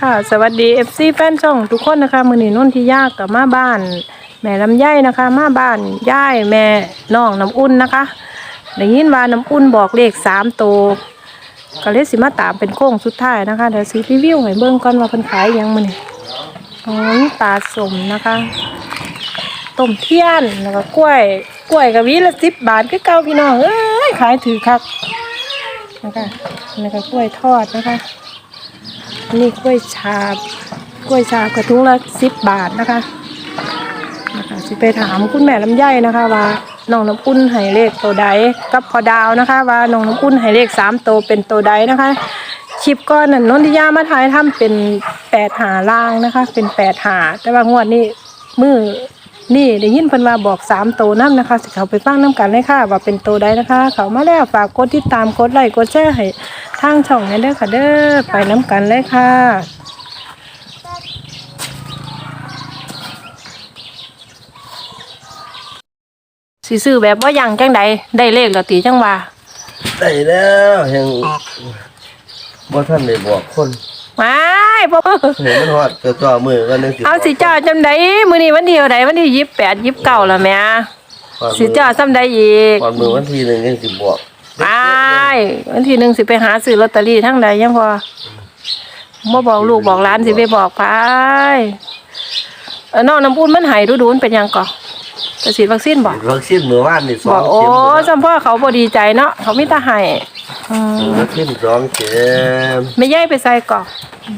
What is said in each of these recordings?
ค่ะสวัสดี FC แฟนช่องทุกคนนะคะ มือนีนุ่นที่ยากกับมาบ้าน แม่ลำไยนะคะ มาบ้านย่ายแม่น้องน้ำอุ่นนะคะได้ยินว่าน้ำอุ่นบอกเลขสามตัวก็เลยสิมาตามเป็นโค้งสุดท้ายนะคะเดี๋ยวสิรีวิวให้เบิ่งก่อนว่าเพิ่นขายยังมื้อนี้อ๋อมีปลาสมนะคะต้มเทียนแล้วก็กล้วยกล้วยกับวีละสิบบาทคือเก่าพี่น้องเอ้ยขายถือคักนะคะแล้วก็กล้วยทอดนะคะ อันนี้กล้วยชาบกล้วยชาบกระทุงละสิบบาทนะคะนะคะสิไปถามคุณแม่ลำไยนะคะ ว่าน้องน้ำอุ่นให้เลขตัวใดกับพอดาวนะคะ ว่าน้องน้ำอุ่นให้เลขสามตัวเป็นตัวใดนะคะคลิปก้อนนั่นนนทิยามาถ่ายทำเป็นแปดหาล่างนะคะ เป็นแปดหาแต่ว่างวดนี้มือ นี่ได้ยินเพิ่นว่าบอกสามตัวน้ำนะคะสิเขาไปฟังน้ำกันเลยค่ะ ว่าเป็นโตใดนะคะ เขามาแล้วฝากกดติดตามกดไลค์กดแชร์ให้ทางช่องนี้เด้อค่ะเด้อไปน้ำกันเลยค่ะสิซื้อแบบว่ายังจังใดได้เลขแล้วตีจังว่าได้แล้วยังบ่ท่านได้บอกคน ไม่บ่เห็นมันฮอดตัวตัวมือก็นึกสิเอาสิเจ้าจำใดมื้อนี้วันที่เท่าใดวันที่ยี่สิบแปดยี่สิบเก้าแล้วแหม่ก่อนสิเจ้าจำใดอีกก่อนมือวันที่หนึ่งยังสิบอกไปวันที่หนึ่งสิไปหาซื้อลอตเตอรี่ทั้งใดยังพอบ่บอกลูกบอกหลานสิไปบอกไปเออน้องน้ำอุ่นมันใหายดูดูมันเป็นหยังก่อจะฉีดวัคซีนบอกวัคซีนเมื่อวานนี่สบอองกโอ้เข็มจำพ่อเขาบ่ดีใจเนาะเขามีแต่ให้ อืมวัคซีนสองเข็มไม่ย่ายไปใส่ก่อ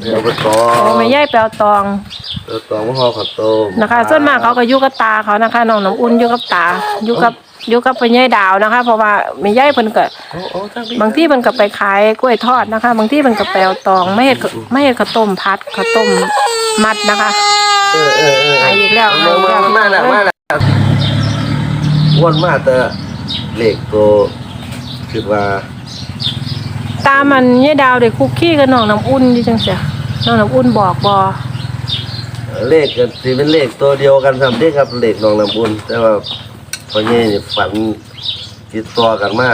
เดี๋ยวไปต่อโอ้ไม่ย่ายไปเอาตองเดี๋ยวต่อมาห่อข้าวต้มนะคะ ส่วนมากเขาก็อยู่กับตาเขานะคะน้องน้ำอุ่นอยู่กับตาอยู่กับอยู่กับพ่อใหญ่ดาวนะคะ เพราะว่าแม่ใหญ่เพิ่นก็โอ้โอ้ทั้งนี้บางที่เพิ่นก็ไปขายกล้วยทอดนะคะ บางที่เพิ่นก็ไปเอาตองไม่เฮ็ดไม่เฮ็ดข้าวต้มพัดข้าวต้มมัดนะคะเออเออเออไปอีกแล้วมามามาแล้วมาแล้ววนมาแต่เลขตัวคิดว่า ตามันยายดาวได้คุกกี้กับน้องน้ำอุ่นอยู่จังเสียน้องน้ำอุ่นบอกบ่เลขกันสิเป็นเลขตัวเดียวกันสามที่ครับเลขน้องน้ำบุญแต่ว่าพอเงี้ยฝันติดต่อกันมา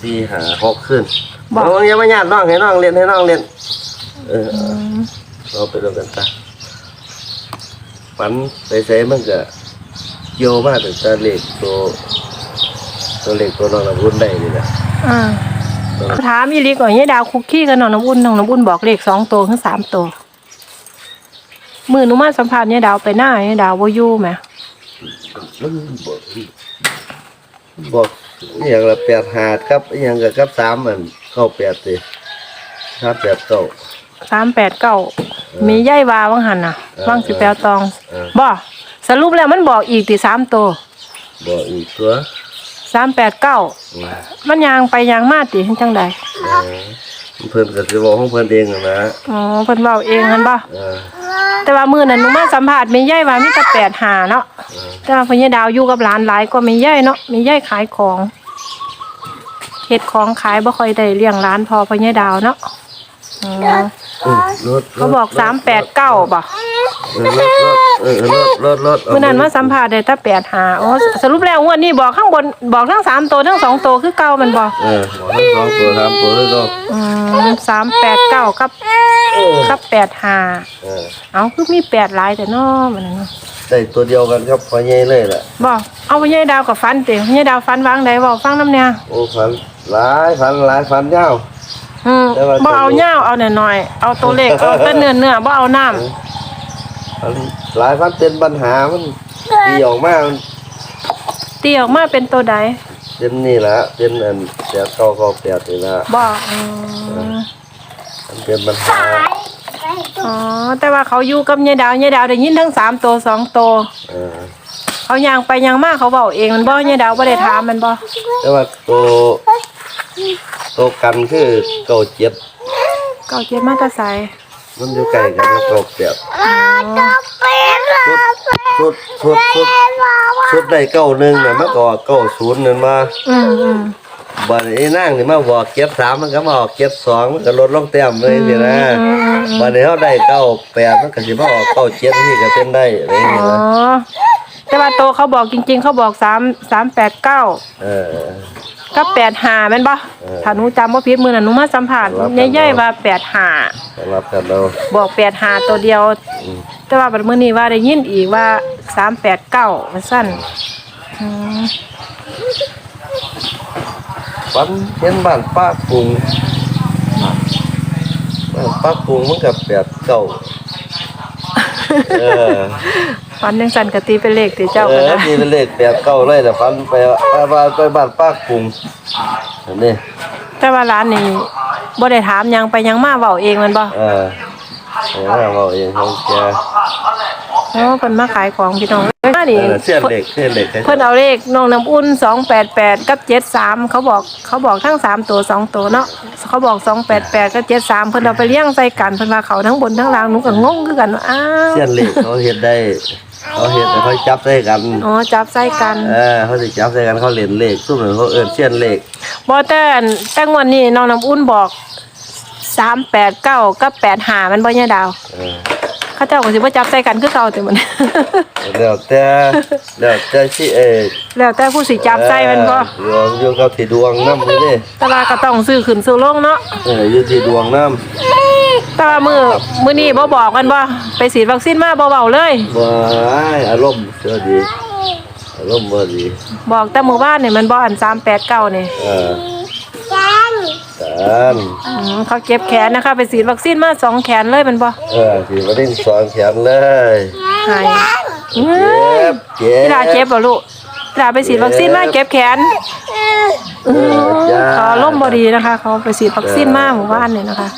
สี่หาหกขึ้นบอกเอาอย่ามาญาติน้องให้น้องเรียนให้น้องเรียนเอออืมเราไปดูกันตาฝันไปใส่มันก็โยมากถึงจะเลขตัวตัวเลขตัวน้องน้ำบุญได้นี่นะ อ่าถามอีหลีก่อนยายดาวคุกกี้กับน้องน้ำอุ่นน้องน้ำอุ่นบอกเลขสองตัวถึงสามตัวมือหนูมาสัมภาษณ์ยายดาวไปหน้ายายดาวบ่อยู่แหมมันบอกบอกอหย่างละแปดหาดครับอหย่างกับกับสามมันเข้าแปดสิครับแปดเก้า สามแปดเก้ามีย่ายวาวังหันน่ะเออวังสิแปลตองเออ บ่สรุปแล้วมันบอกอีกตีสามตัวบอกอีกตัวสามแปดเก้ามันยางไปยางมาตีจังใดเออเพิ่นก็สิบอกของเพิ่นเองนั่นนะอ๋อเพิ่นเว้าเองหั่นบ่เออแต่ว่ามื้อนั้นหนูมาสัมภาษณ์แม่ย่ายว่ามีแต่แปดหาเนาะเออแต่ว่าพ่อยายดาวอยู่กับหลานหลายก็แม่ย่ายเนาะแม่ย่ายขายของเฮ็ดของขายบ่ค่อยได้เลี้ยงร้านพอพ่อยายดาวเนาะอ๋อ อืมรถเขาบอกสามแปดเก้าบ่เออรถรถเออรถรถรถเมื่อนั้นมาสัมภาษณ์ได้แต่แปดหาอ๋อสรุปแล้วงวดนี้บอกข้างบนบอกทั้งสามตัวทั้งสองตัวคือเก่ามันบอกเออบอกทั้งสองตัวสามตัวเลยก็อืมสามแปดเก้ากับกับแปดหาเออเอาคือมีแปดหลายแต่นอมันน่ะเนาะได้ตัวเดียวกันครับพอใหญ่เลยแหละบอกเอาไปยายดาวกับฟันเต๋ยายดาวฟันวางใดบอกฟังน้ำเนี่ยโอ้ฝันหลายฝันหลายฝันยาว แต่ว่าบ่เอาเงาวเอาหน่อยหน่อยๆเอาตัวเล็กเอาแต่เนื้อเนื้อบ่เอาน้ฝันหลายฝันเป็นปัญหามันตีออกมามันำตีออกมาเป็นตัวใดเป็นนี่แหละเป็นอันแปดเก้าเก้าแปดนี่ละบ่อืมมันเป็นปัญหาอ๋อแต่ว่าเขาอยู่กับยายดาวยายดาวได้ยินทั้งสามตัวสองตัวเออเขายางไปยางมาเขาเบาเองมันบ่ยายดาวบ่ได้ถามมันบ่แต่ว่าตัว ตัวกันคือเก้าเจ็ดเก่าเจ็ดมาแตาใสมันอยู่ใกล้กันกับเก้าแปดอ๋อชุดชุดชุดชุดได้เก้าหนึ่งเนี่ยมันก็เก้าศูนย์นั่นมาอืมอืมบัดนี้นั่งนี่มาบอกเก็บสามมันก็มาออกเก็บสองมันก็ลดลงแต้มเลยสินะอืมอืมบัดนี้เขาได้เก้าแปดมันก็สิมาออกเก้าเจ็ดนี่ก็เป็นได้อะไรอย่างอ๋เงี้อยนะแต่ว่าโตเขาบอกจริง ๆ เขาบอกสามสามแปดเก้า เออ ก็แปดหาแม่นบ่เออ ถ้าหนูจำว่าผิดมือน่ะหนูมาสัมผัสรับกันใหญ่ๆว่าแปดหาสำหรับกันเราบอกแปดหาตัวเดียว อืมแต่ว่าบัดมื้อนี้ว่าได้ยินอีกว่าสามแปดเก้ามันสั้นอืมฝันเห็นบ้านป้าปุงบ้านป้าปุงมันกับแปดเก้าเออ ฟันยังสั่นกะตีเป็นเลขตีเจ้าเอกันอนะดีเป็นเลขแปดเก้าเลยแต่ฝันไปไปบ้านไปบ้านป้าปุงอันนี้แต่ว่าร้านนี้บ่ได้ถามหยังไปหยังมาเว้าเองแมันบ่เออเออเราเองของแกเนาะเพิ่นมาขายของพี่น้องเอ้ยมาเอนี่อเสี้ยนเหล็กเสี้ยนเหล็กเพิ่นเอาเลขน้องน้ำอุ่น 288 กับ 73 เขาบอกเขาบอกทั้ง3ตัว2ตัวเนาะเขาบอก 288 กับ 73 เพิ่นเอาไปเลี้ยงใส่กันเพิ่นว่าเขาทั้งบนทั้งล่างหนูก็งงคือกันว่าอ้าว เสี้ยนเหล็กเขาเห็นได้ เขาเห็นเขาจับได้กัน อ๋อจับใส่กันเออเขาสิจับได้กันเขาเล่นเหล็กซุ่มเหมือนเขาเอิ้นเสี้ยนเหล็กบ่แต่อันแต่งวดนี้น้องน้ำอุ่นบอก389กับ85มันบ่ยะดาว เออเขาเจ้าก็สิบ่จับใส่กันคือเก่าแต่มัน แล้วแต่แล้วแต่สิเออแล้วแต่ผู้สิจับใส่มันบ่เอออยู่อยู่กับที่ดวงน้ำเลยนี่แต่ว่าก็ต้องซื้อขึ้นซื้อลงเนาะเอออยู่ที่ดวงน้ แต่ว่ามือมื้อนี้บ่บอกกันบ่ไปฉีดวัคซีนมาบ่เว้าเลยำว้ายอารมณ์เสียดีอารมณ์บ่ดีบอกแต่มื้อวานนี่มันบ่อัน389นี่เออกันอืมเขาเก็บแขนนะคะ ไปฉีดวัคซีนมาสองแขนเลยแมันบ่เออที่มาเล่นสอนแขนเลยหายเจ็บเจ็พี่ดาเจ็บบบ่ลูกพี่ดาไปฉีดวัคซีนมาเก็บแขนเออจ้าเขาอารมณ์บ่ดีนะคะ เขาไปฉีดวัคซีนมาหมู่บ้านนี่นะคะ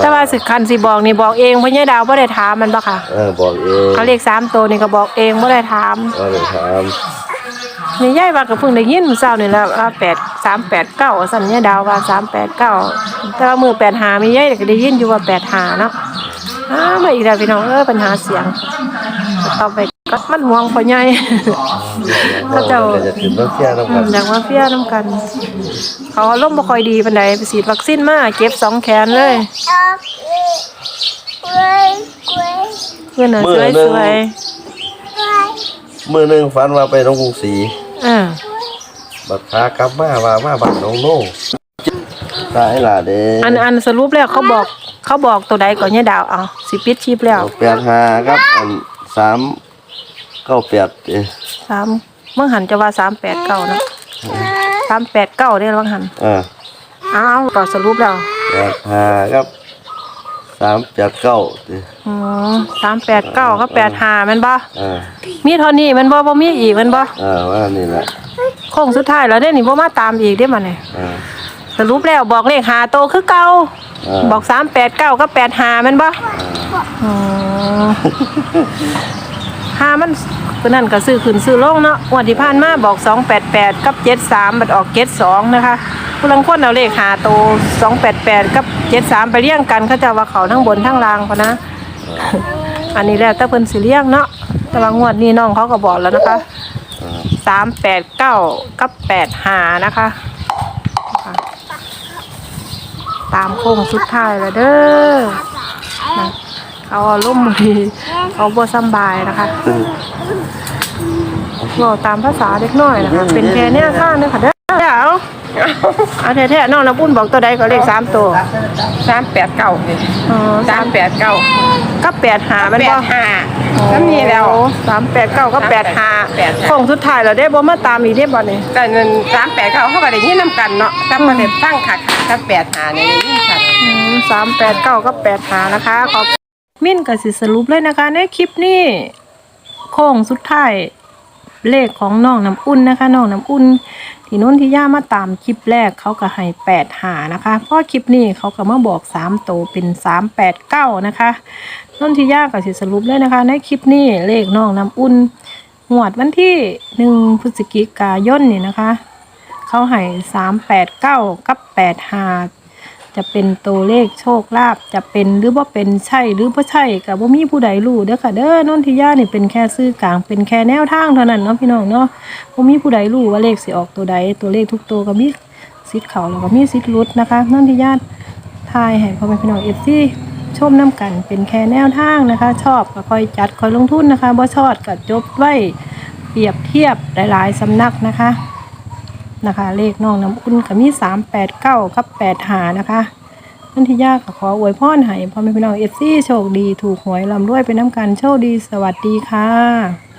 แต่ว่าสิคันสิบอกนี่บอกเองเพราะยายดาวบ่ได้ถามมันบ่ค่ะเออบอกเองเขาเลขสามตัวนี่ก็บอกเองบ่ได้ถามว่าเลยถามนี่ยายว่าก็เพิ่งได้ยินมื้อเช้านี่แหละว่า8 389ว่าซั่นยายดาวว่า389แต่ว่ามื้อ85มียายก็ได้ยินอยู่ว่า85เนาะอ้ามาอีกแล้วพี่น้องเอ้ยปัญหาเสียงต่อไปก็ มันห่วงพ่อใหญ่ก็เจ้าก็จะถึงต้องแค่ต้องอืกัมนอยากมาเฟียน้ำกัน เขาอารมณ์บ่ค่อยดีปานใดไปฉีดวัคซีนมาเก็บสองแขนเลยเพื่อนน่ะสวยสวยมือหนึ่งฝันว่าไปน้องกรุงศรีๆอ่าบัดพากลับมาว่ามาบ้านน้องโน่ตายล่ะเด้อันอันสรุปแล้วเขาบอกเขาบอกตัวใดก่อนเนี่ยดาวเอาสิปิดชีพแล้ว เอาแปดห้าครับอันสาม เก้าแปดเอ้สามเมื่อหันจะว่าสามแปดเก้านะสามแปดเก้าได้แล้วหันอ่าเอาต่อสรุปแล้วแปดห้าครับสามแปดเก้าเอ้อืมสามแปดเก้าก็แปดห้าแมันบ่อ่ามีเท่านี้แมันบ่บ่มีอีกแมันบ่อ่าว่านี่แหละโค้งสุดท้ายแล้วเด้นี่บ่มาตามอีกได้อมันนี่อ่าสรุปแล้วบอกเลขหาโตคือเก่าอ่าบอกสามแปดเก้าก็แปดหาแมันบ่อ๋อหามันคือนั่นก็ซื้อขึ้นซื้อลงเนาะงวันที่ผ่านมาบอกสองแปดแปดกับเจ็ดสามบัดออกเจ็ดสองนะคะผู้ลังคนเอาเลขหาโตสองแปดแปดกับเจ็ดสามไปเรียงกันเขาจะว่าเขาทั้งบนทั้งล่างพอนะ อันนี้แล้วแต่เพิ่นสิเรียงเนาะแต่ว่างวดนี้น้องเขาก็บอกแล้วนะคะสามแปดเก้ากับแปดหานะคะ ตามโค้งสุดท้ายแล้วเด้อนะ เขาอารมณ์ดีเขาบ่สำบายนะคะบอกตามภาษาเด็กน้อยนะคะ เป็นแค่แนวข้างเด้อค่ะเด้อเดี๋ยวเอาแท้ๆน้องน้ำปุ้นบอกตัวใดก็เลขสามตัวสามแปดเก้าอ๋อสามแปดเก้าก็แปดหามันแปบ่ดห้าแล้วมีแล้ว สามแปดเก้าก็แปดหาแปดห้าโค้งสุดท้ายแล้วได้บ่มาตามอีกได้บ่เนี่ย แต่เงินสามแปดเก้าเขาก็ได้ยินนำกันเนาะถ้าประเด็ตั้งขาดถ้าแปดหาเนี่ยได้ยินกันสามแปดเก้าก็แปดหานะคะขอบ มิ้นกับสิสรุปเลยนะคะ ในคลิปนี้โค้งสุดท้ายเลขของน้องน้ำอุ่นนะคะน้องน้ำอุ่น ที่นุ่นที่ย่ามาตามคลิปแรกเขาก็ให้แปดหานะคะเพราะคลิปนี้เขาก็มาบอกสามโตวเป็นสามแปดเก้านะคะนุ่นที่ย่าก็สิสรุปเลยนะคะ ในคลิปนี้เลขน้องน้ำอุ่นหวดวันที่หนึ่งพฤศจิกายนนี่นะคะ เขาให้สามแปดเก้ากับแปดหา จะเป็นตัวเลขโชคลาภจะเป็นหรือว่าเป็นใช่หรือว่าใช่กับว่ามีผู้ใดรู้เด้อค่ะเด้อนนทิยาเนี่เป็นแค่ซื้อกลางเป็นแค่แนวทางเท่านั้นเนาะพี่น้องเนาะว่ามีผู้ใดรู้ว่าเลขสิออกตัวใดตัวเลขทุกตัวก็มีสิทธิ์เขาแล้วก็มีสิทธิ์หลุดนะคะนนทิยาทายให้พ่อแม่พี่น้องเอฟซีชมน้กันเป็นแค่แนวทางนะคะ ชอบก็คอยจัดคอยลงทุนนะคะบ่ชอบก็จบไว้เปรียบเทียบหลายๆสำนักนะคะ นะคะ เลขน้องน้ำอุ่นก็มีสามแปดเก้ากับแปดหานะคะนันทิยากขออวยพรให้พ่อแม่พี่น้องเอฟซีโชคดีถูกหวยลำรวยเป็นน้ำกันโชคดีสวัสดีค่ะ